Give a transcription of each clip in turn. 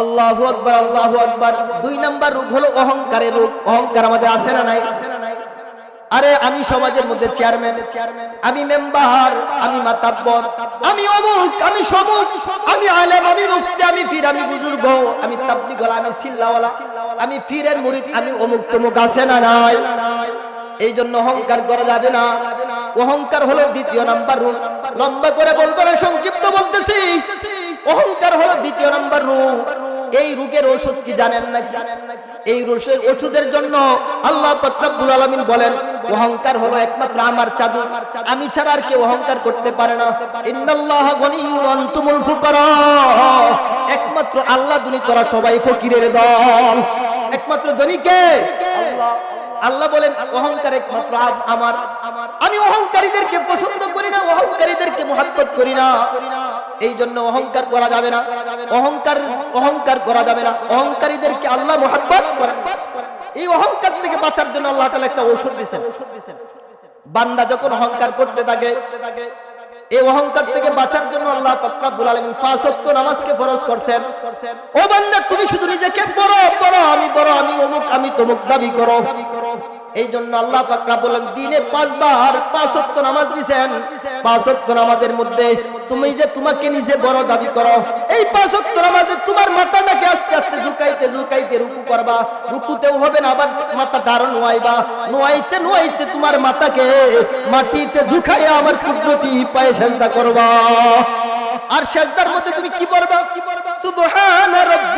আল্লাহু আকবার আল্লাহু আকবার। দুই নাম্বার রোগ হলো অহংকারের রোগ অহংকার আমাদের আছে না নাই? আরে, আমি সমাজের মধ্যে চেয়ারম্যান আমি মেম্বার আমি মাতাব্বর, আমি অমুক, আমি সমুক, আমি আলেম, আমি মুফতি, আমি ফির আমি বুজুর্গ, আমি তাবলিগওয়ালা আমি সিল্লাওয়ালা, আমি ফিরের মুরিদ, আমি অমুক তমুক আছে না নাই? এই জন্য অহংকার করা যাবে না। অহংকার হলো দ্বিতীয় নাম্বার রূপ। লম্বা করে বলব না, সংক্ষিপ্ত বলতেছি। অহংকার হলো দ্বিতীয় নাম্বার রূপ। এই রোগের ওষুধ কি জানেন না এই রোগের ওষুধের জন্য আল্লাহ পাত্রাবুল আলামিন বলেন, অহংকার হলো একমাত্র আমার চাদর। আমি ছাড়া আর কেউ অহংকার করতে পারে না। একমাত্র আল্লাহ দুনি তোরা সবাই ফকিরের দল। একমাত্র ধনীকে আল্লাহ। বলেন, অহংকার একমাত্র আমার আমার আমি অহংকারীদেরকে পছন্দ করি না, অহংকারীদেরকে মহাব্বত করি না। এই জন্য অহংকার করা যাবে না। অহংকার অহংকার করা যাবে না। অহংকারীদেরকে আল্লাহ মহাব্বত করেন। এই অহংকার থেকে বাঁচার জন্য আল্লাহ তাআলা একটা ঔষধ দিয়েছেন। বান্দা যখন অহংকার করতে থাকে, এই অহংকার থেকে বাঁচার জন্য আল্লাহ নামাজকে ফরজ করছেন। ও বান্দা, তুমি শুধু নিজেকে বড় বড়, আমি বড়, আমি অমুক, আমি তমুক দাবি করো। এই জন্য আল্লাহ পাক রব্বুল আলামিন দিনে পাঁচবার পাঁচ ওয়াক্ত নামাজ দিবেন পাঁচ ওয়াক্ত নামাজের মধ্যে তুমি যে তোমাকে নিজে বড় দাবি করো, এই পাঁচ ওয়াক্ত নামাজে তোমার মাথাটাকে আস্তে আস্তে ঝুঁকাইতে ঝুঁকাইতে রুকু করবা। রুকুতেও হবে না, আবার মাথা দাঁড় নোয়াইবা। নোয়াইতে নোয়াইতে তোমার মাথাকে মাটিতে ঝুঁকাইয়া আমার কুদরতি পায়ে সেজদা করবা। আর সেজদার মধ্যে তুমি কি পড়বা? সুবহান রাব্বিয়াল আলা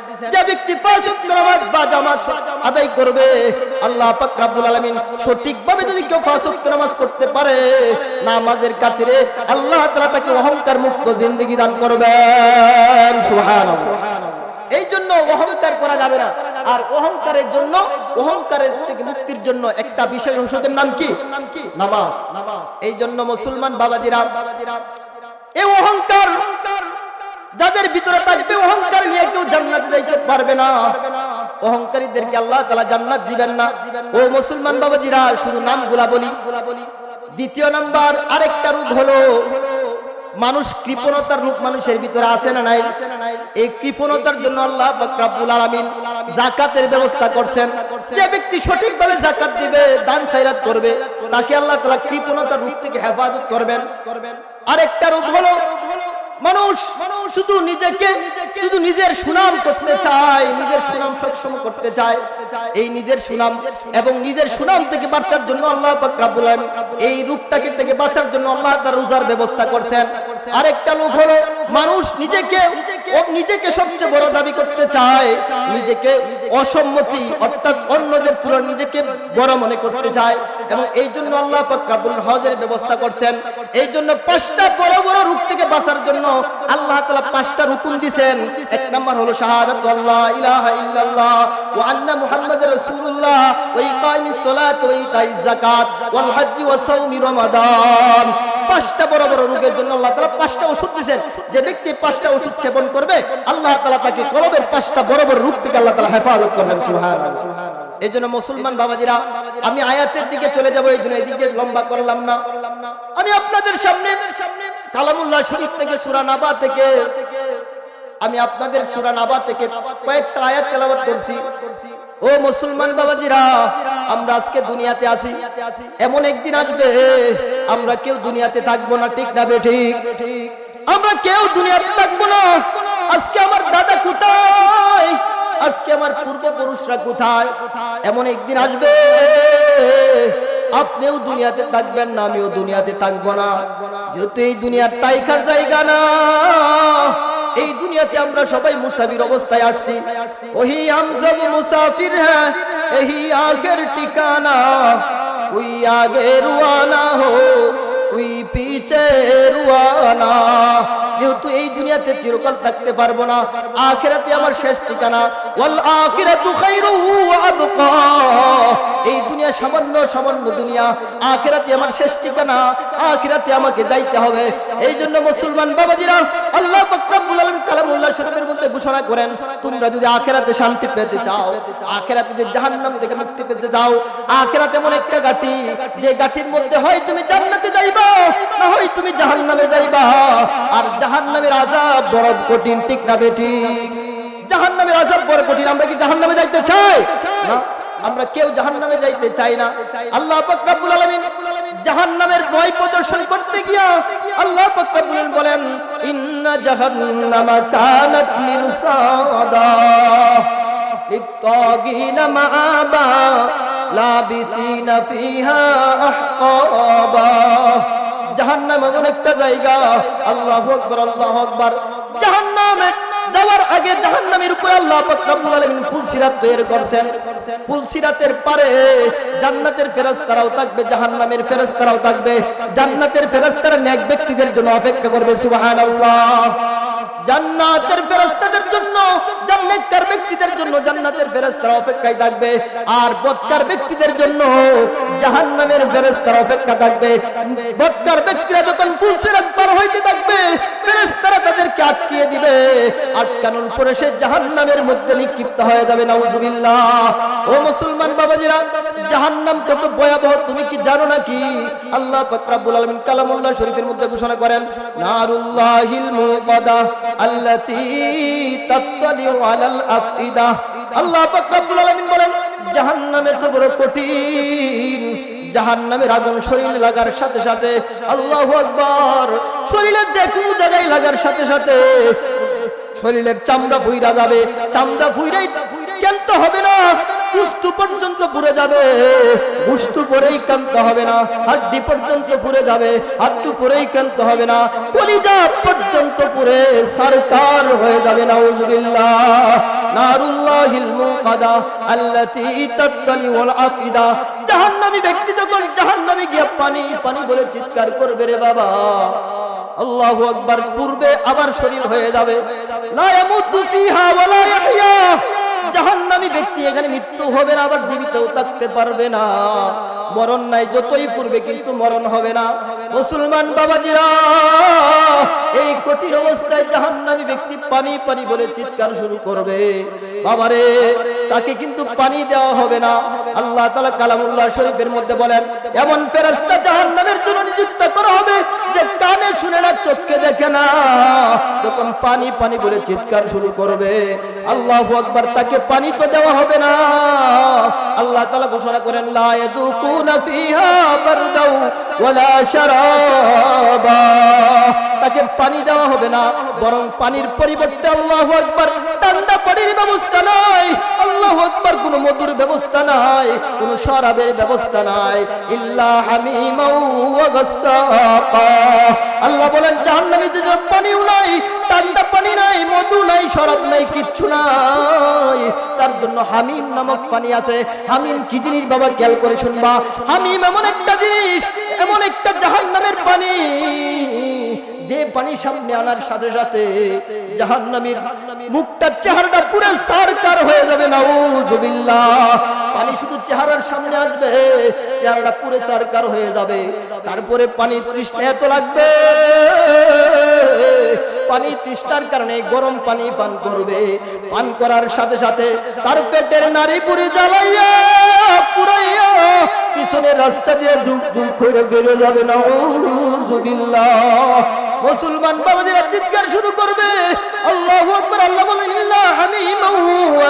যে ব্যক্তি আদায় করবে, আল্লাহ যদি কেউ নামাজ করতে পারে, নামাজের আল্লাহ তাকে অহংকার মুক্ত দান এই জন্য অহংকার করা যাবে না। আর অহংকারের জন্য, অহংকারের থেকে মুক্তির জন্য একটা বিশেষ ঔষধের নাম কি? নামাজ। এই জন্য মুসলমান বাবাজিরা, এই অহংকার যাদের ভিতরে থাকবে অহংকার নিয়ে কেউ জান্নাতে যাইতে পারবে না। অহংকারীদেরকে আল্লাহ তাআলা জান্নাত দিবেন না। ও মুসলমান বাবাজিরা, শুধু নামগুলা বলি। দ্বিতীয় নাম্বার, আরেকটা রূপ হলো, মানুষ কৃপণতার রূপ মানুষের ভিতরে আছে না নাই? এই কৃপণতার জন্য আল্লাহ পাক রব্বুল আলামিন যাকাতের ব্যবস্থা করছেন। যে ব্যক্তি সঠিকভাবে যাকাত দিবে, দান খাইরাত করবে, তাকে আল্লাহ তালা কৃপণতার রূপ থেকে হেফাজত করবেন। আরেকটা রূপ হলো মানুষ মানুষ শুধু নিজেকে, শুধু নিজের সুনাম করতে চায়, নিজের সুনাম সক্ষম করতে চায়। এই নিজের সুনাম এবং নিজের সুনাম থেকে বাঁচার জন্য আল্লাহ পাক রাব্বুল আলামিন এই রূপটাকে থেকে বাঁচার জন্য আল্লাহ তার রোজার ব্যবস্থা করছেন। আরেকটা লোক হলো মানুষ নিজেকে নিজেকে সবচেয়ে বড় দাবি করতে চায়। নিজেকে অসম্মতি অর্থাৎ অন্যদের তুলনায় নিজেকে বড় মনে করতে চায়। এবং এই জন্য আল্লাহ পাক রব্বুল হজের ব্যবস্থা করছেন। এই জন্য পাঁচটা বড় বড় রূপ থেকে বাঁচার জন্য আল্লাহ তাআলা পাঁচটা রুকুন দিবেন এক নাম্বার হলো শাহাদাতু আল্লাহ ইলাহা ইল্লাল্লাহ ওয়া আন্না মুহাম্মাদুর রাসূলুল্লাহ ওয়া ইকামিস সালাত ওয়া ইতাইজ যাকাত ওয়াল হজ্জ ওয়া সাওমি রমাদান। পাঁচটা বড় বড় রোগের জন্য আল্লাহ তাআলা পাঁচটা ওষুধ দিবেন যে ব্যক্তি পাঁচটা ওষুধ সেবন করবে, আল্লাহ তাআলা তাকে কলবের পাঁচটা বড় বড় রোগ থেকে আল্লাহ তাআলা হেফাজত করবেন এই জন্য মুসলমান বাবাজিরা, আমি আয়াতের দিকে চলে যাব এই জন্য এদিকে লম্বা করলাম না। আমি আপনাদের সামনে কালামুল্লাহ শরীফ থেকে, সূরা নাবা থেকে, আমি আপনাদের সূরা নাবা থেকে কয়েকটা আয়াত তেলাওয়াত করছি। ও মুসলমান বাবাজিরা, আমরা আজকে দুনিয়াতে আসি এমন একদিন আসবে, আমরা কেউ দুনিয়াতে থাকব না, ঠিক না বে ঠিক? আমরা কেউ দুনিয়াতে থাকব না। আজকে আমার দাদা কোথায়? আজকে আমার পূর্বপুরুষরা কোথায়? এমন একদিন আসবে, আপনিও দুনিয়াতে থাকবেন না, আমিও দুনিয়াতে থাকব না। যেহেতু এই দুনিয়ার তাইকার জায়গা না এই দুনিয়াতে আমরা সবাই মুসাফির অবস্থায় আসছি। ওহি আমসব মুসাফির হ্যাঁ এই আগের ঠিকানা। ওই আগে রুয়ানা হো, ওই পিছে রুয়ানা। যেহেতু এই দুনিয়াতে চিরকাল থাকতে পারব না, আখেরাতে আমার শেষ ঠিকানা। ওয়াল আখিরাতু খায়রু এই দুনিয়া সামান্য সামান্য দুনিয়া, আখেরাতে আমার শেষ ঠিকানা, আখিরাতে আমাকে যাইতে হবে। এই জন্য মুসলমান বাবাজিরা, আল্লাহ পাক রব্বুল আলামিন কালামুল্লাহ শরীফের মধ্যে ঘোষণা করেন, তোমরা যদি আখেরাতে শান্তি পেতে চাও, আখেরাতে যে জাহান্নাম থেকে মুক্তি পেতে চাও, আখেরাতে এমন একটা গাটি যে গাটির মধ্যে হয় তুমি জান্নাতে যাইবা, না হয় তুমি জাহান্নামে যাইবা। আর জাহান নামের আজাব বরফ কঠিন, ঠিক না বেটি জাহান নামের আজাব বড় কঠিন, আমরা কি জাহান নামে যাইতে চাই? আমরা কেউ জাহান নামে যাইতে চাই না। আল্লাহ পাকুল আলমিন জাহান নামের ভয় প্রদর্শন করতে গিয়া আল্লাহ পাকুল বলেন, ইন্না জাহান্নামা কানাত মিরসাদা লিত্তাগিনা মাআবা, লাবিসিনা ফিহা আহকাবা। জাহান্নাম এমন একটা জায়গা। আল্লাহু আকবার আল্লাহু আকবার। জাহান্নামে যাওয়ার আগে জাহান্নামের উপর আল্লাহ পাক রব্বুল আলামিন ফুলসিরাত তৈরি করছেন। ফুলসিরাতের পারে জান্নাতের ফেরেশতারাও থাকবে, জাহান্নামের ফেরেশতারাও থাকবে। জান্নাতের ফেরেশতারা নেক ব্যক্তিদের জন্য অপেক্ষা করবে, সুবহানাল্লাহ। জান্নাতের ফেরেশতাদের জন্য জান্নাতের ব্যক্তিদের জন্য জান্নাতের ফেরেশতারা অপেক্ষায় থাকবে। আর বদকার ব্যক্তিদের জন্য জাহান্নামের ফেরেশতারা অপেক্ষা থাকবে। বদকার ব্যক্তিরা যখন ফুলসিরাত পার হইতে থাকবে, ফেরেশতারা তাদেরকে আটকিয়ে দিবে। আটকানোর পরে সে জাহান্নামের মধ্যে নিক্ষিপ্ত হয়ে যাবে, নাউজুবিল্লাহ। ও মুসলমান বাবাজিরা, জাহান্নাম কত ভয়াবহ, তুমি কি জানো নাকি? আল্লাহ পাক রব্বুল আলামিন কালামুল্লাহ শরীফের মধ্যে ঘোষণা করেন, নারুল্লাহিল মুকাদা আল্লাতী তাত্তালিউ আলাল আফইদা আল্লাহ পাক রব্বুল আলামিন বলেন, জাহান্নামে তো বড় কঠিন। জাহান্নামের আগুন শরীরে লাগার সাথে সাথে আল্লাহু আকবার, শরীরের যে কোনো জায়গায় লাগার সাথে সাথে শরীরের চামড়া ফুইরা যাবে। চামড়া ফুইরাই কেন্ত হবে না, কুস্তু পর্যন্ত পুড়ে যাবে, গুস্তু পরেই কান্ত হবে না, হাড্ডি পর্যন্ত পুড়ে যাবে, হাড্ডু পরেই কান্ত হবে না, কলিজা পর্যন্ত পুড়ে সরকার হয়ে যাবে, নাউজুবিল্লাহ। নারুল্লাহিল মুকাদা আল্লাতী তাত্তালি ওয়াল আফিদা। জাহান্নামী ব্যক্তি যখন জাহান্নামে গিয়ে পানি পানি বলে চিৎকার করবে রে বাবা, আল্লাহু আকবার, পূর্বে আবার শরীর হয়ে যাবে। লা ইয়ামুতু ফিহা ওয়ালা ইয়াহইয়া। জাহান্নামী ব্যক্তি এখানে মৃত্যু হবে না আবার জীবিতও থাকতে পারবে না। মরণ নাই, যতই পূর্বে কিন্তু মরণ হবে না। মুসলমান বাবাজিরা, এই কঠিন অবস্থায় জাহান্নামী ব্যক্তি পানি পানি বলে চিৎকার শুরু করবে। বাবারে, তাকে কিন্তু পানি দেওয়া হবে না। আল্লাহ তাআলা কালামুল্লাহ শরীফের মধ্যে বলেন, এমন ফেরেশতা জাহান্নামের জন্য নিযুক্ত করা হবে যে কানে শুনে না, চোখে দেখে না। যখন পানি পানি বলে চিৎকার শুরু করবে, আল্লাহু আকবার, তাকে পানি তো দেওয়া হবে না। আল্লাহ তাআলা ঘোষণা করেন তাকে পানি দেওয়া হবে না, বরং পানির পরিবর্তে আল্লাহু আকবার ঠান্ডা পানির ব্যবস্থা নাই, আল্লাহু আকবার কোনো মধুর ব্যবস্থা নাই, কোনো শরাবের ব্যবস্থা নাই, ইল্লা হামিমাউ আল্লাহ বলেন জাহান্নামীদের জন্য পানিও নাই, ঠান্ডা পানি নাই, মধু নাই, শরাব নাই, কিচ্ছু নাই। তার জন্য হামিম নামক পানি আছে হামিম কি জিনিস বাবা খেয়াল করে শুনবা? হামিম এমন একটা জিনিস, এমন একটা জাহান্নামের পানি, যে পানি সামনে আনার সাথে সাথে জাহান্নামীর মুখটার চেহারাটা পুরো সারকার হয়ে যাবে, নাউজুবিল্লাহ। পানি শুধু চেহারার সামনে আসবে, চেহারাটা পুরো সারকার হয়ে যাবে। তারপরে পানি তৃষ্ণা এত লাগবে। পানি তৃষ্ণার কারণে গরম পানি পান করবে। পান করার সাথে সাথে তার পেটের নারী পুরি জ্বালাইয়া পুরাইয়া পিছনের রাস্তা দিয়ে দুঃখ দুঃখ করে বেরো যাবে। না মুসলমান বাবাদের চিৎকার শুরু করবে। আল্লাহ আকবার, আল্লাহ বলেন, ইল্লা হামিমাউ ওয়া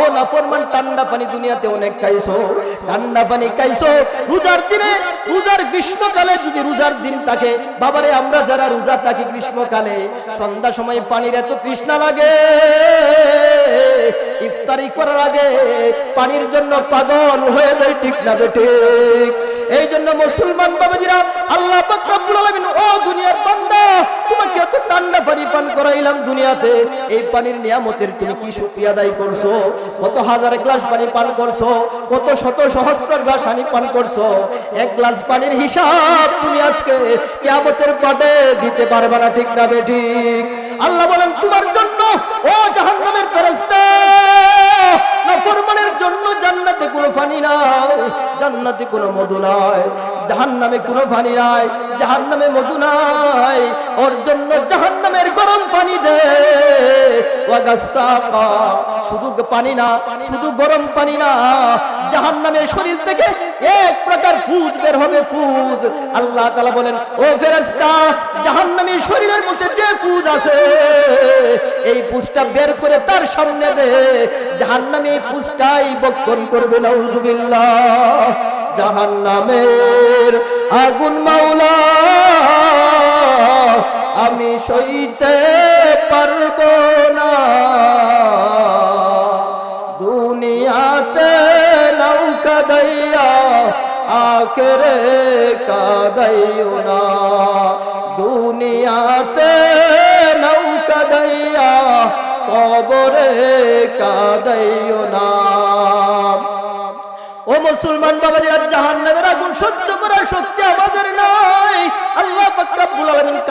ও নাফরমান, ঠান্ডা পানি দুনিয়াতে অনেক খাইছো। ঠান্ডা পানি খাইছো। রোজার দিনে, রোজার গ্রীষ্মকালে যদি রোজার দিন থাকে, বাবারে, আমরা যারা রোজা থাকি গ্রীষ্মকালে সন্ধ্যা সময় পানির এত তৃষ্ণা লাগে। ইফতারি করার আগে পানির জন্য পাগল হয়ে যায়, ঠিক না ঠিক? এই জন্য মুসলমান বাবাজিরা, আল্লাহ রব্বুল আলামিন, ও দুনিয়ার বান্দা, তোমাকে এত ঠান্ডা পানি পান করাইলাম দুনিয়াতে। এই পানির নিয়ামতের তুমি কি শুকরিয়া আদায় করছ? কত হাজার গ্লাস পানি পান করছ? কত শত সহস্র গ্লাস পানি পান করছ? এক গ্লাস পানির হিসাব তুমি আজকে কিয়ামতের পাটে দিতে পারবে না, ঠিক না বেঠিক আল্লাহ বলেন, তোমার জন্য, ও জাহান্নামের ফেরেশতা! নাফরমানের জন্য জান্নাতে কোনো নাই, জান্নাতে কোনো মধু নাই কোনো নাই মধু নাই, ওর জন্য গরম পানি শুধু পানি না, শুধু গরম পানি না শরীর থেকে এক প্রকার ফুজ বের হবে ফুজ। আল্লাহ তাআলা বলেন, ও ফেরেশতা, জাহান্নামের শরীরের মধ্যে যে ফুজ আছে, এই ফুজটা বের করে তার সামনে দে। জাহান্নামে ফুজটাই বক্ষণ করবে, নাউজুবিল্লাহ। জাহান্নামের আগুন মাওলা, আমি সইতে পারব না। দুনিয়াতে নৌকা দইয়া, আখরে কাদাইও না। দুনিয়াতে কাদাইও না। ও মুসলমান বাবাজিরা জাহান্নামের আগুন সহ্য করার শক্তি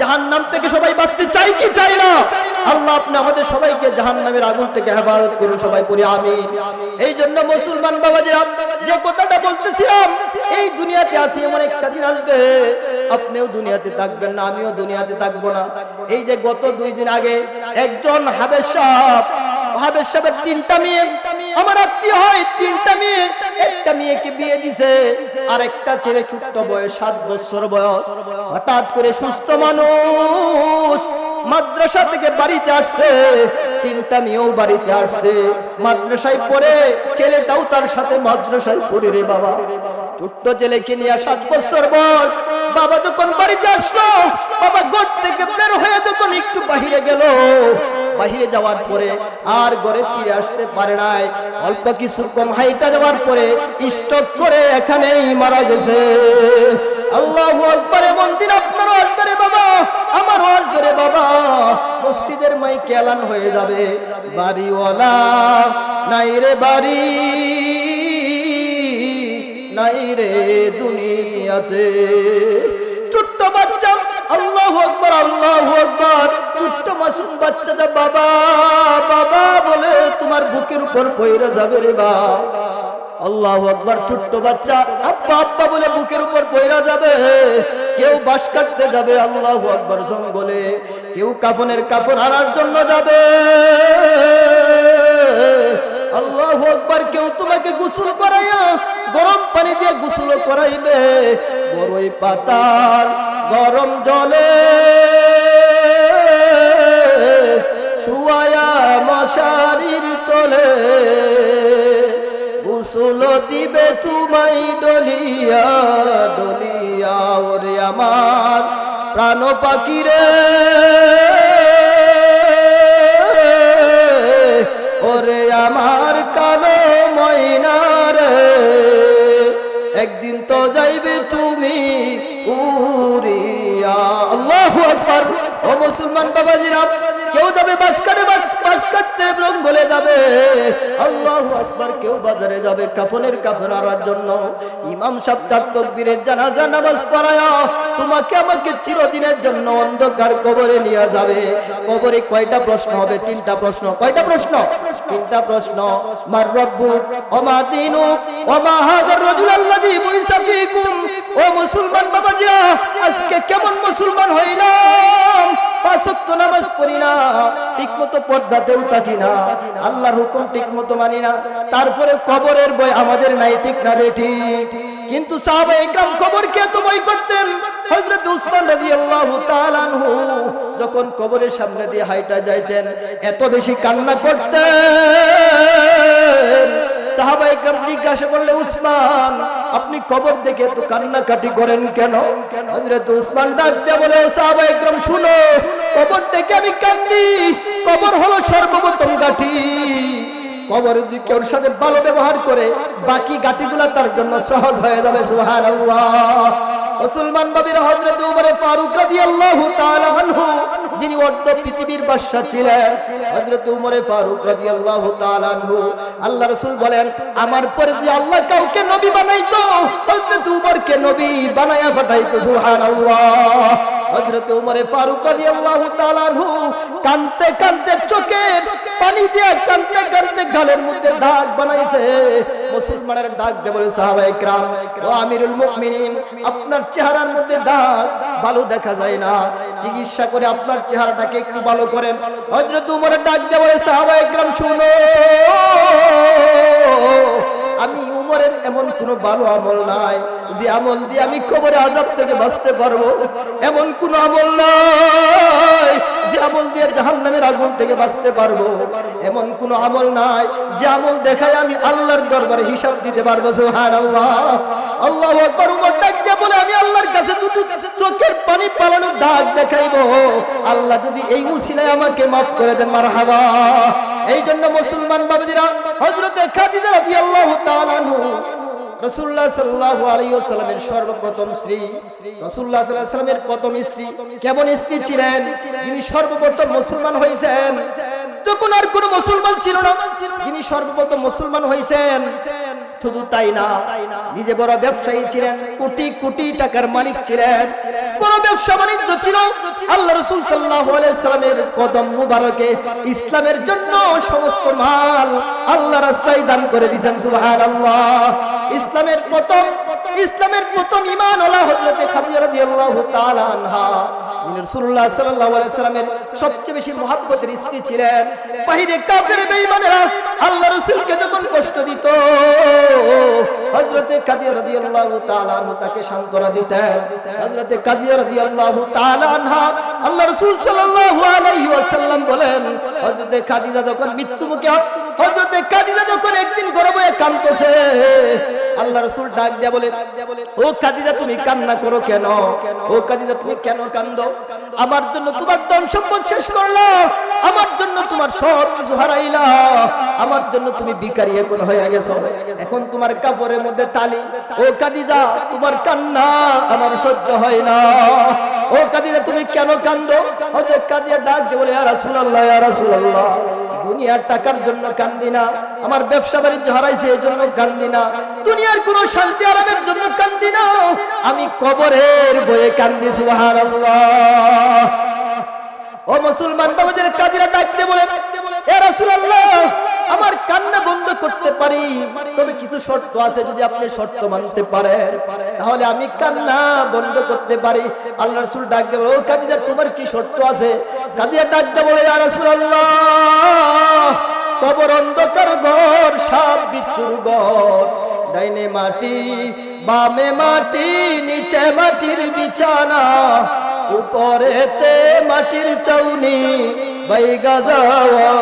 জাহান্নাম থেকে সবাই বাঁচতে চাই কি চাই না? আল্লাহ আপনি আমাদের সবাইকে জাহান নামের আগুন থেকে হেফাজত করুন, সবাই পড়ি আমি এই জন্য মুসলমান বাবাজিরা, যে কথাটা বলতেছিলাম, এই দুনিয়াতে আসি এমন একটা দিন আসবে, আপনিও দুনিয়াতে থাকবেন না, আমিও দুনিয়াতে থাকব না। এই যে গত দুই দিন আগে একজন হাবেশ হাবেশ সাহেবের তিনটা মেয়ে। আমার আত্মীয় হয় তিনটা মেয়েকে আর একটা ছেলে ছোট্ট বয়স, সাত বছর বয়স। হঠাৎ করে সুস্থ মানুষ মাদ্রাসা থেকে বাড়িতে আসছে। তিনটা মেয়েও বাড়িতে আসছে। মাদ্রাসায় পড়ে, ছেলেটাও তার সাথে মাদ্রাসায় পড়ে রে বাবা। ছোট্ট ছেলেকে নিয়ে সাত বছর বয়স। বাবা যখন বাড়িতে আসলো, বাবা গোট থেকে বের হয়ে যখন একটু বাহিরে গেল বাহিরে যাওয়ার পরে আর ঘরে ফিরে আসতে পারে নাই। অল্প কিছু কম হাইটা যাওয়ার পরে স্টক করে এখানেই মারা গেছে। আল্লাহ আকবারে, মন্দির আপনার আসবে বাবা, আমার আসবে বাবা, মসজিদের মাই কেলান হয়ে যাবে। বাড়িওয়ালা নাই রে বাড়ি, নাই রে দুনিয়াতে। ছোট্ট বাচ্চা আকবর, আল্লাহ আকবর। ছোট্ট মাসুম বাচ্চাটা, বাবা বাবা বলে তোমার বুকের উপর পইরা যাবে রে বা আল্লাহ আকবর, ছোট্ট বাচ্চা, আব্বা আব্বা বলে বুকের উপর পইরা যাবে। কেউ বাস কাটতে যাবে আল্লাহ আকবর জঙ্গলে। কেউ কাফনের কাফন আনার জন্য যাবে। আল্লাহ আকবার, কেউ তোমাকে গোসল করাইয়া গরম পানি দিয়ে গোসল করাইবে। বড়ই পাতার গরম জলে শুয়ায়া মশারির তলে গোসল দিবে তুমাই ডলিয়া ডলিয়া ওরে আমার প্রাণ পাখিরে। ওরে আমার কালো ময়নার একদিন তো যাইবে তুমি উড়িয়া। আল্লাহু ও মুসলমান বাবাজিরা কেউ যাবে, বাস কাটে, বাস বাস কাটতে জঙ্গলে যাবে। আল্লাহু আকবার, কেউ বাজারে যাবে, কাফনের কাফন আনার জন্য। ইমাম সাহেব চার তকবীরের জানাজা, নামাজ পড়ায়া তোমাকে আমাকে চিরদিনের জন্য অন্ধকার কবরে নিয়ে যাবে। কবরে কয়টা প্রশ্ন হবে? তিনটা প্রশ্ন। কয়টা প্রশ্ন? তিনটা প্রশ্ন। মার রব্বু ওমা দিনু ওমা হাদার রাজুল আল্লাযী বুইসা ফীকুম। ও মুসলমান বাবাজিরা, আজকে কেমন মুসলমান হইলাম? পাঁচ ওয়াক্ত নামাজ পড়ি ঠিকমতো পর্দাতেও থাকি না? আল্লাহর হুকুম ঠিকমতো মানি না। তারপরে কবরের বই আমাদের নাই, ঠিক না বেটি কিন্তু সাহাবা একরাম কবরকে এত করতেন। হযরত উসমান রাদিয়াল্লাহু তাআলা আনহু যখন কবরের সামনে দিয়ে হাইটা যাইতেন, এত বেশি কান্না করতেন। সাহাবা একরাম জিজ্ঞাসা করলে, উসমান, আপনি কবর দেখে এত কান্নাকাটি করেন কেন? হযরত উসমান ডাক দিয়ে বলে সাহাবা একরাম শুনো, কবর দেখে আমি কান্দি। কবর হলো সর্বপ্রথম গাঠি কবর যদি কেউ সাথে ভালো ব্যবহার করে, বাকি গাটিগুলা তার জন্য সহজ হয়ে যাবে, সুবহানাল্লাহ। মুসলমান বাবির হযরত উমর ফারুক রাদিয়াল্লাহু তাআলা আনহু যিনি অর্ধ পৃথিবীর বাদশা ছিলেন, হযরত উমরে ফারুক রাদিয়াল্লাহু তাআলা আনহু, আল্লাহ রাসূল বলেন, আমার পরে যে আল্লাহ কাউকে নবী বানাইতো, হযরত উমরকে নবী বানায়া পাঠাইতো, সুবহানাল্লাহ। হযরত উমর ফারুক রাদিয়াল্লাহু তাআলা আনহু কানতে কানতে চোখের পানি দিয়ে কানতে কানতে গালের মধ্যে দাগ বানাইছে মুসলমানের দাগ দিয়ে বলে সাহাবায়ে کرام ও আমিরুল মুমিনিন আপনার চেহারার মধ্যে দাগ ভালো দেখা যায় না চিকিৎসা করে আপনার চেহারাটাকে একটু ভালো করেন হযরত উমরের ডাক দিয়ে বলে সাহাবায়ে کرام শুনো আমি উমরের এমন কোন ভালো আমল নাই যে আমল দিয়ে আমি কবরে আজাব থেকে বাঁচতে পারব। এমন কোন আমল নাই যে আমল দিয়ে জাহান্নামের আগুন থেকে বাঁচতে পারব। এমন কোন আমল নাই যে আমল দেখায় আমি আল্লাহর দরবারে হিসাব দিতে পারব, সুবহানাল্লাহ। আল্লাহ উমর ডাক দিয়ে বলে, আমি আল্লাহর কাছে দুটো চোখের পানি পালানোর দাগ দেখাইবো। আল্লাহ যদি এই উসিলায় আমাকে মাফ করে দেন, মারহাবা। এই জন্য মুসলমান বাবুজিরা হজরত সর্বপ্রথম স্ত্রী সর্বপ্রথম মুসলমান তখন আর কোনো মুসলমান ছিল না। যিনি সর্বপ্রথম মুসলমান হয়েছেন শুধু তাই না, নিজে বড় ব্যবসায়ী ছিলেন, কোটি কোটি টাকার মালিক ছিলেন। বড় ব্যবসা বাণিজ্য ছিল। আল্লাহ রসুল সাল্লাহ সাল্লামের কদম মুবারকে ইসলামের জন্য সমস্ত মাল আল্লাহ রাস্তায় দান করে দিয়েছেন আল্লাহ ইসলামের প্রথম ইসলামের প্রথম ইমান আল্লাহ হজরতে খাদিজা রাদিয়াল্লাহু তাআলা আনহা বেঈমানেরা আল্লাহ তাকে আনহা আল্লাহ রাসূল সাল্লাল্লাহু বলেন হযরতে খাদিজা যখন মৃত্যু মুখে হযরতে খাদিজা যখন একদিন গর্বে কাঁদতেছে, আল্লাহ রাসূল ডাক দেয়া বলে, ও খাদিজা তুমি কান্না করো কেন? ও খাদিজা তুমি কেন কান্দো? আমার জন্য তোমার ধন সম্পদ শেষ করল, আমার জন্য তোমার সব কিছু হারাইলা, আমার জন্য তুমি ভিখারি এখন হয়ে গেছো। এখন তোমার কাপড়ের মধ্যে তালি, ও কাদিজা, তোমার কান্না আমার সহ্য হয় না। ও কাদিজা, তুমি কেন কান্দো? হয়তো কাদিয়া ডাক দিয়ে বলে, ইয়া রাসূলুল্লাহ ইয়া রাসূলুল্লাহ। দুনিয়ার টাকার জন্য কান্দি না। আমার ব্যবসা বাণিজ্য হারাইছে, এই জন্য কান্দি না। দুনিয়ার কোনো শান্তি আরামের জন্য কান্দি না। আমি কবরের বয়ে কান্দি, সুবহানাল্লাহ। ও মুসলমান বাবাদের কাজীরা ডাকতে বলে রাসূলুল্লাহ আমার কান্না বন্ধ করতে পারি, তবে কিছু শর্ত আছে যদি আপনি শর্ত মানতে পারেন। তাহলে আমি কান্না বন্ধ করতে পারি। আল্লাহ রসুল ডাক দেবে ও কাজীরা তোমার কি শর্ত আছে? কাজীরা ডাক দেবে বলে, ইয়া রাসূলুল্লাহ, কবর অন্ধকার ঘর, সাপ বিচ্ছুর ঘর, ডাইনে মাটি বামে মাটি, নিচে মাটির বিছানা, উপরেতে মাটির চাউনি, বাইগা যাওয়া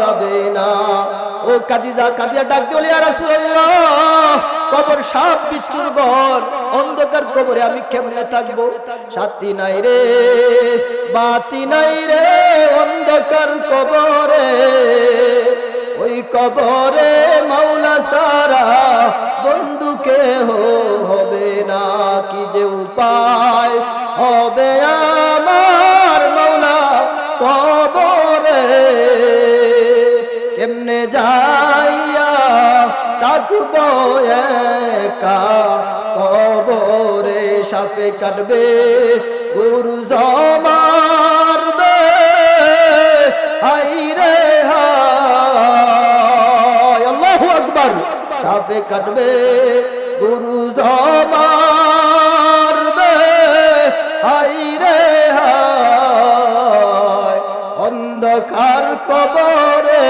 যাবে না। ও কাদিজা কাদিয়া ডাক বলে আর কবর সাপ বিচ্ছুর ঘর, অন্ধকার কবরে আমি কেমনে থাকব? সাতি নাই রে, বাতি নাই রে, অন্ধকার কবরে। ওই কবরে মাওলা সারা বন্ধুকে হবে না, কি যে উপায় হবে আমার মাওলা কবরে? কেমনে যাইয়া তাকব একা? কবরে সাপে কাটবে, গুরু জমারবে সাপে কাটবে, গুরু জমারবে হাই রে অন্ধকার কবরে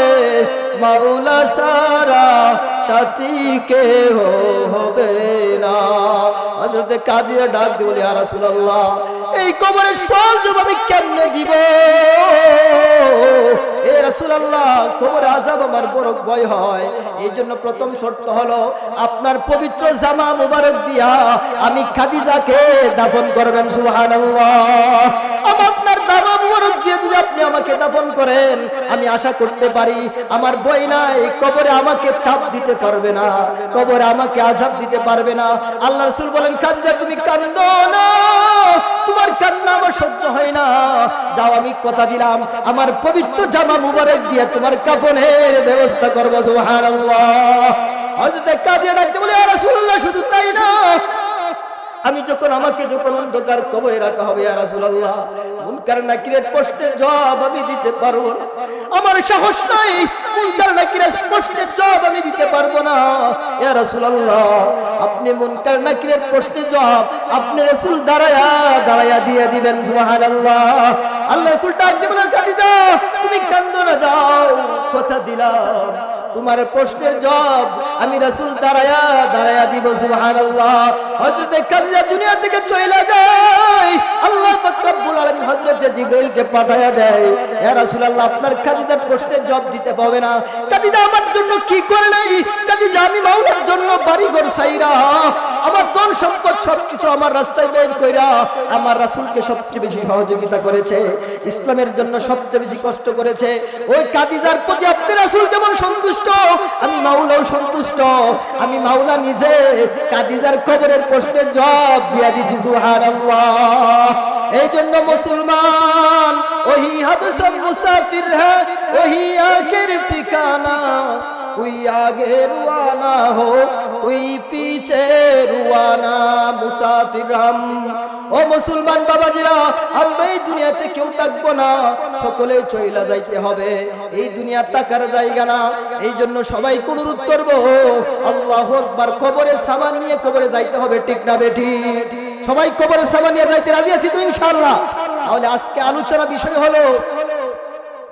মাওলা সারা সাথী কে হবে না। হযরতে কাদিয়া ডাক দিয়ে বলে, ইয়া রাসূলুল্লাহ এই কবরের জবাব আমি কেমনে দিব? আমার ভয় হয়। এই জন্য প্রথম শর্ত হলো, আপনার পবিত্র দিয়া আমি খাদিজাকে দাফন করবেন, সুবহানাল্লাহ। আমার আপনার জামা মুবারক দিয়ে যদি আপনি আমাকে দাফন করেন, আমি আশা করতে পারি আমার বই নাই, কবরে আমাকে চাপ দিতে পারবে না, কবরে আমাকে আযাব দিতে পারবে না। আল্লাহ রাসূল বলেন খাদিজা তুমি কান্দো না, তোমার কান্না আমার সহ্য হয় না। দাও, আমি কথা দিলাম, আমার পবিত্র জামা মুবারক দিয়ে তোমার কাফনের ব্যবস্থা করব, সুবহানাল্লাহ। হযরত কাদিয়া ডাকতে বলে রাসূলুল্লাহ, শুধু তাই যখন আমাকে যখন অন্ধকার কবরে রাখা হবে, ইয়া রাসূলুল্লাহ, মুনকার নাকিরের প্রশ্নের জবাব আমি দিতে পারব না। আমার সাহস নাই, মুনকার নাকিরের প্রশ্নের জবাব আমি দিতে পারব না। ইয়া রাসূলুল্লাহ, আপনি মুনকার নাকিরের প্রশ্নের জবাব আপনি রাসূল দাঁড়ায়া দাঁড়ায়া দিয়ে দিবেন, সুবহানাল্লাহ। আল্লাহ রাসূল ডাক দিয়ে বলেন, খাদিজা, তুমি কান্দো না, যাও, কথা দিলাম। তোমার প্রশ্নের জবাব আমি রাসূল দাঁড়ায়া দাঁড়ায়া দিব, সুবহানাল্লাহ। দুনিয়া থেকে চলে যায়। আল্লাহ জিবরাইলকে পাঠায়া দেয়। আপনার প্রশ্নের জবাব দিতে পাবে না। আমার জন্য কি করে নাই? আমি জন্য সাইরা আমার ধন সম্পদ আমার রাস্তায় বের কইরা, আমার রাসূলকে সবচেয়ে বেশি সহযোগিতা করেছে, ইসলামের জন্য সবচেয়ে বেশি কষ্ট করেছে। ওই কাদিজার প্রতি আপনি রাসূল যেমন সন্তুষ্ট? আমি মাওলাও সন্তুষ্ট। আমি মাওলা নিজে কাদিজার কবরের প্রশ্নের জবাব দিয়া দিছি, সুবহানাল্লাহ। এই জন্য মুসলমান, ওহি হাবসল মুসাফির হ্যাঁ ওহি আখির ঠিকানা। कोई आगे रुआना हो कोई पीछे रुआना मुसाफिर हम ও মুসলমান বাবাজিরা আমরা এই দুনিয়াতে কেউ থাকবো না সকলে চইলা যাইতে হবে এই দুনিয়া টাকার জায়গা না এই জন্য সবাই অনুরোধ করব আল্লাহ আকবার কবরে সামান নিয়ে কবরে যাইতে হবে ঠিক না বেটি সবাই কবরে সামান নিয়ে যাইতে রাজি আছি তো ইনশাআল্লাহ তাহলে আজকে আলোচনা বিষয় হলো ইসলাহ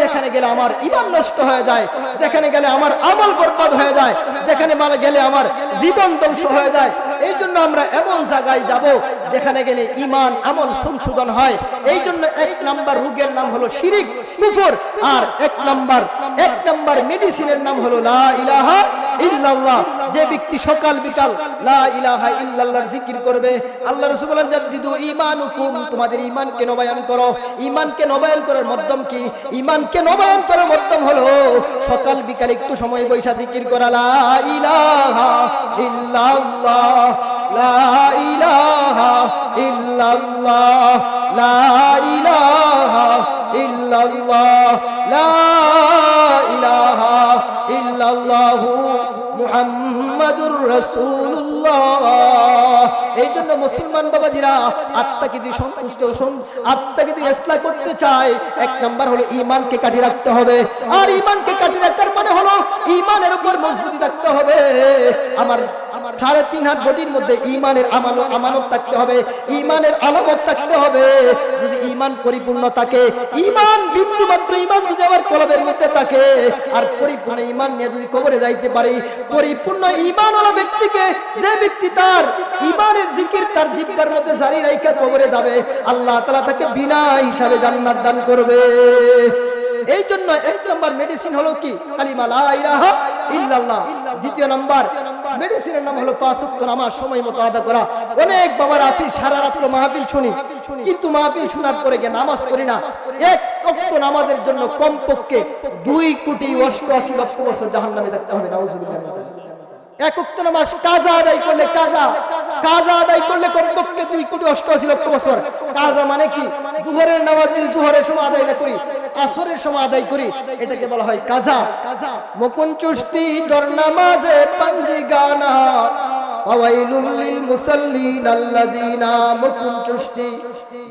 যেখানে গেলে আমার ইমান নষ্ট হয়ে যায়, যেখানে গেলে আমার আমল বরবাদ হয়ে যায়, যেখানে গেলে আমার জীবন ধ্বংস হয়ে যায়, এই জন্য আমরা এমন জায়গায় যাব যেখানে গেলে ইমান আমল, সংশোধন হয়। এই জন্য এক নাম্বার রোগের নাম হলো শিরিক, কুফর, আর এক নাম্বার এক নাম্বার মেডিসিনের নাম হলো লা ইলাহা ইল্লাল্লাহ, যে ব্যক্তি সকাল বিকাল লা ইলাহা ইল্লাল্লাহর জিকির করবে, আল্লাহ রাসূল বলেন জাদ্দিদু ঈমানুকুম তোমাদের ঈমানকে নবায়ন করো। ঈমানকে নবায়ন করার মাধ্যম কি? ঈমানকে নবায়ন করার মাধ্যম হলো সকাল বিকাল একটু সময় বৈশা জিকির করা। লা ইলাহা ইল্লাল্লাহ, লা ইলাহা ইল্লাল্লাহ, লা ইলাহা ইল্লাল্লাহ, লা ইল্লাল্লাহু মুহাম্মাদুর রাসূলুল্লাহ। এই মুসলমান বাবাজিরা, আত্মাকে যদি সন্তুষ্ট সন- আত্মাকে যদি ইসলাম করতে চায়, এক নাম্বার হলো ঈমানকে কাটিয়ে রাখতে হবে। আর ঈমানকে কাটিয়ে রাখার মানে হলো ঈমানের উপর মজবুতি থাকতে হবে। আমার সাড়ে তিন হাত বডির মধ্যে ঈমানের আমানত আমানত থাকতে হবে। ঈমানের আলামত থাকতে হবে। যদি ঈমান পরিপূর্ণ থাকে, ঈমান বিন্দু মাত্র ঈমান যদি আমার কলবের মধ্যে থাকে, আর পরিপূর্ণ ঈমান নিয়ে যদি কবরে যাইতে পারি, পরিপূর্ণ ঈমানওয়ালা ব্যক্তিকে যে ব্যক্তি তার ঈমানের জিকির, তার মধ্যে জারি রাইখা কবরে যাবে, আল্লাহ তাকে বিনা হিসাবে জান্নাত দান করবে। এই জন্য এক নম্বর মেডিসিন হলো কি? কালিমা ইল্লাল্লাহ। দ্বিতীয় মেডিসিনের নাম হলো পাঁচ নামাজ, সময় মতো আদা করা। অনেক বাবার আসি সারা রাত্র শুনি, কিন্তু মাহফিল শোনার পরে গিয়ে নামাজ পড়ি না। এক ওয়াক্ত নামাজের জন্য কমপক্ষে দুই কোটি অষ্টআশি লক্ষ বছর জাহান্নামে থাকতে হবে, নাউজুবিল্লাহ। মিনাশ শাইতানির রাজিম। এক নামাজ কাজা আদায় মানে কি? জুহরের নামাজ যদি জুহরের সময় আদায় না করি, আসরের সময় আদায় করি, এটাকে বলা কাজা। কাজা চুস্তি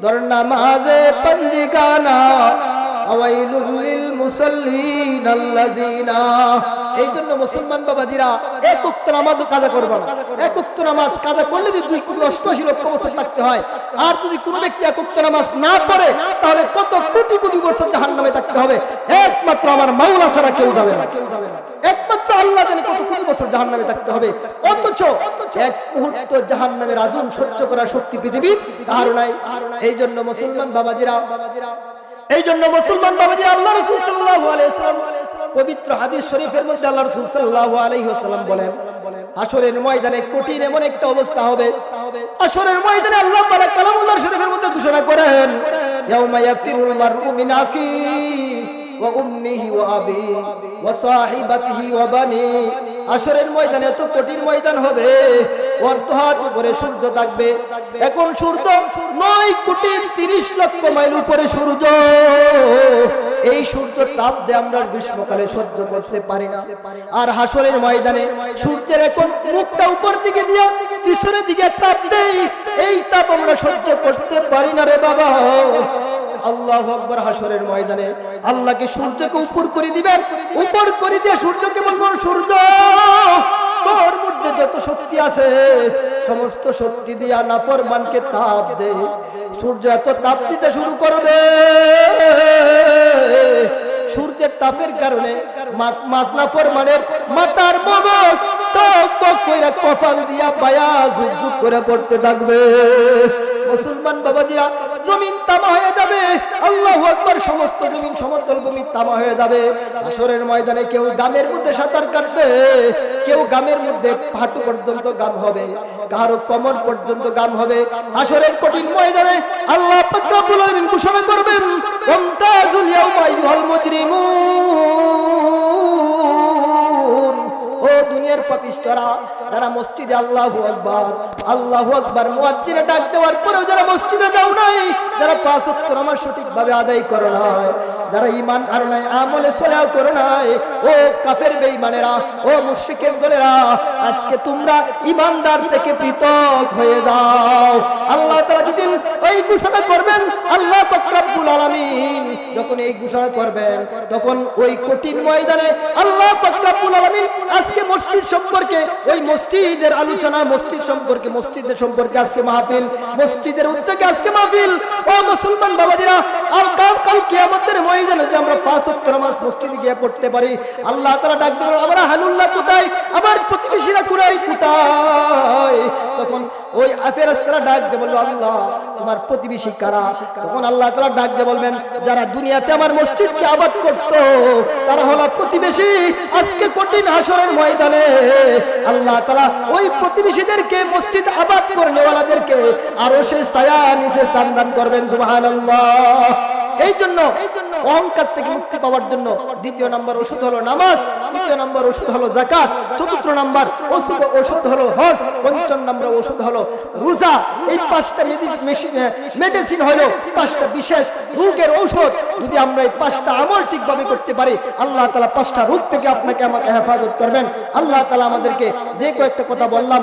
দর নামাজে পাঞ্জি গানা। আর না একমাত্র আল্লাহ জানে কত কোটি বছর থাকতে হবে। অথচ এক মুহূর্ত জাহান্নামের আগুন সহ্য করার শক্তি নাই এই জন্য মুসলমান বাবাজিরা বাবাজিরা এই জন্য মুসলমান বাবাজি আল্লাহ রসুল সাল্লাহ আলাইসালাম পবিত্র হাদিস শরীফের মধ্যে আল্লাহ রসুল সাল্লাহ আলাইসালাম বলেন আসরের ময়দানে কঠিন এমন একটা অবস্থা হবে। আসরের ময়দানে আল্লাহ তাআলা কালামুল্লাহ শরীফের মধ্যে ঘোষণা করেন وأمه وأبيه وصاحبته وبنيه আসরের ময়দানে এত কঠিন ময়দান হবে অর্ধ হাত উপরে সূর্য থাকবে এখন সূর্য নয় কোটি তিরিশ লক্ষ মাইল উপরে সূর্য এই সূর্য তাপ দিয়ে আমরা গ্রীষ্মকালে সহ্য করতে পারি না আর হাসরের ময়দানে সূর্যের এখন মুখটা উপর দিকে দিয়া পিছনের দিকে চাপ দেই এই তাপ আমরা সহ্য করতে পারি না রে বাবা আল্লাহ আকবর হাসরের ময়দানে। আল্লাহকে সূর্যকে উপর করে দিবেন। উপর করে দিয়ে সূর্যকে বলব সূর্য, তোর মধ্যে যত শক্তি আছে, সমস্ত শক্তি দিয়া নাফর মানকে তাপ দে। সূর্য এত তাপ দিতে শুরু করবে। সূর্যের তাপের কারণে মাছ নাফরমানের মাথার মগজ টক টক কইরা কপাল দিয়া বায়া ঝুকঝুক করে পড়তে থাকবে। মুসলমান বাবাজিরা, জমিন তামা হয়ে যাবে। আল্লাহ আকবার, সমস্ত জমিন সমতল ভূমি তামা হয়ে যাবে। আসরের ময়দানে কেউ গ্রামের মধ্যে সাঁতার কাটবে, কেউ গ্রামের মধ্যে হাঁটু পর্যন্ত গাম হবে, কারও কমর পর্যন্ত গাম হবে। আসরের কঠিন ময়দানে আল্লাহ ঘোষণা করবেন মুজরিমুন। দুনিয়ার প্রতিষ্ঠারা যারা মসজিদে আল্লাহু আকবার আল্লাহু আকবার মুয়াজ্জিনে ডাক দেওয়ার পরেও যারা মসজিদে যাও নাই, যারা পাঁচ ওয়াক্ত নামাজ সঠিকভাবে আদায় করে নাই যারা ঈমান আর নাই, আমলে সলাহ করে নাই। ও কাফের বেঈমানেরা, ও মুশরিকের দলেরা, আজকে তোমরা ঈমানদার থেকে পৃথক হয়ে যাও। আল্লাহ তাআলা যেদিন এই ঘোষণা করবেন, আল্লাহ রব্বুল আলামিন যখন এই ঘোষণা করবেন, তখন ওই কঠিন ময়দানে আল্লাহ রব্বুল আলামিন আজকে মসজিদ সম্পর্কে, ওই মসজিদের আলোচনা, মসজিদ সম্পর্কে, মসজিদের সম্পর্কে আজকে মাহফিল, মসজিদের উদ্যোগে আজকে মাহফিল। ও মুসলমান বাবাজিরা আর কাল কিয়ামতের ময়দানে আমরা ওয়াক্ত নামাজ মসজিদে গিয়ে পড়তে পারি? আল্লাহ তাআলা ডাক দেবেন আমরা হানুল্লাহ কোথায়? আমার প্রতিবেশীরা কোথায়? তখন ওই ডাক আল্লাহ প্রতিবেশী কারা? তখন আল্লাহ তাআলা ডাক বলবেন যারা দুনিয়াতে আমার মসজিদকে আবাদ করত, তারা হলো প্রতিবেশী। আজকে কঠিন হাসরের ময়দানে আল্লাহ তাআলা ওই প্রতিবেশীদেরকে মসজিদ আবাদ করে নেওয়ালাদেরকে আরও সে ছায়া নিচে স্থান দান করবেন, সুবহানাল্লাহ। এই জন্য অহংকার থেকে মুক্তি পাওয়ার জন্য দ্বিতীয় নাম্বার ওষুধ হলো নামাজ, তৃতীয় নাম্বার ওষুধ হলো জাকাত চতুর্থ নাম্বার ওষুধ ওষুধ হলো হজ, পঞ্চম নাম্বার ওষুধ হলো রোজা। এই পাঁচটা মেডিসিন হলো পাঁচটা বিশেষ রোগের ঔষধ। যদি আমরা এই পাঁচটা আমল ঠিকভাবে করতে পারি, আল্লাহ তালা পাঁচটা রোগ থেকে আপনাকে আমাকে হেফাজত করবেন। আল্লাহ তালা আমাদেরকে যে কয়েকটা কথা বললাম।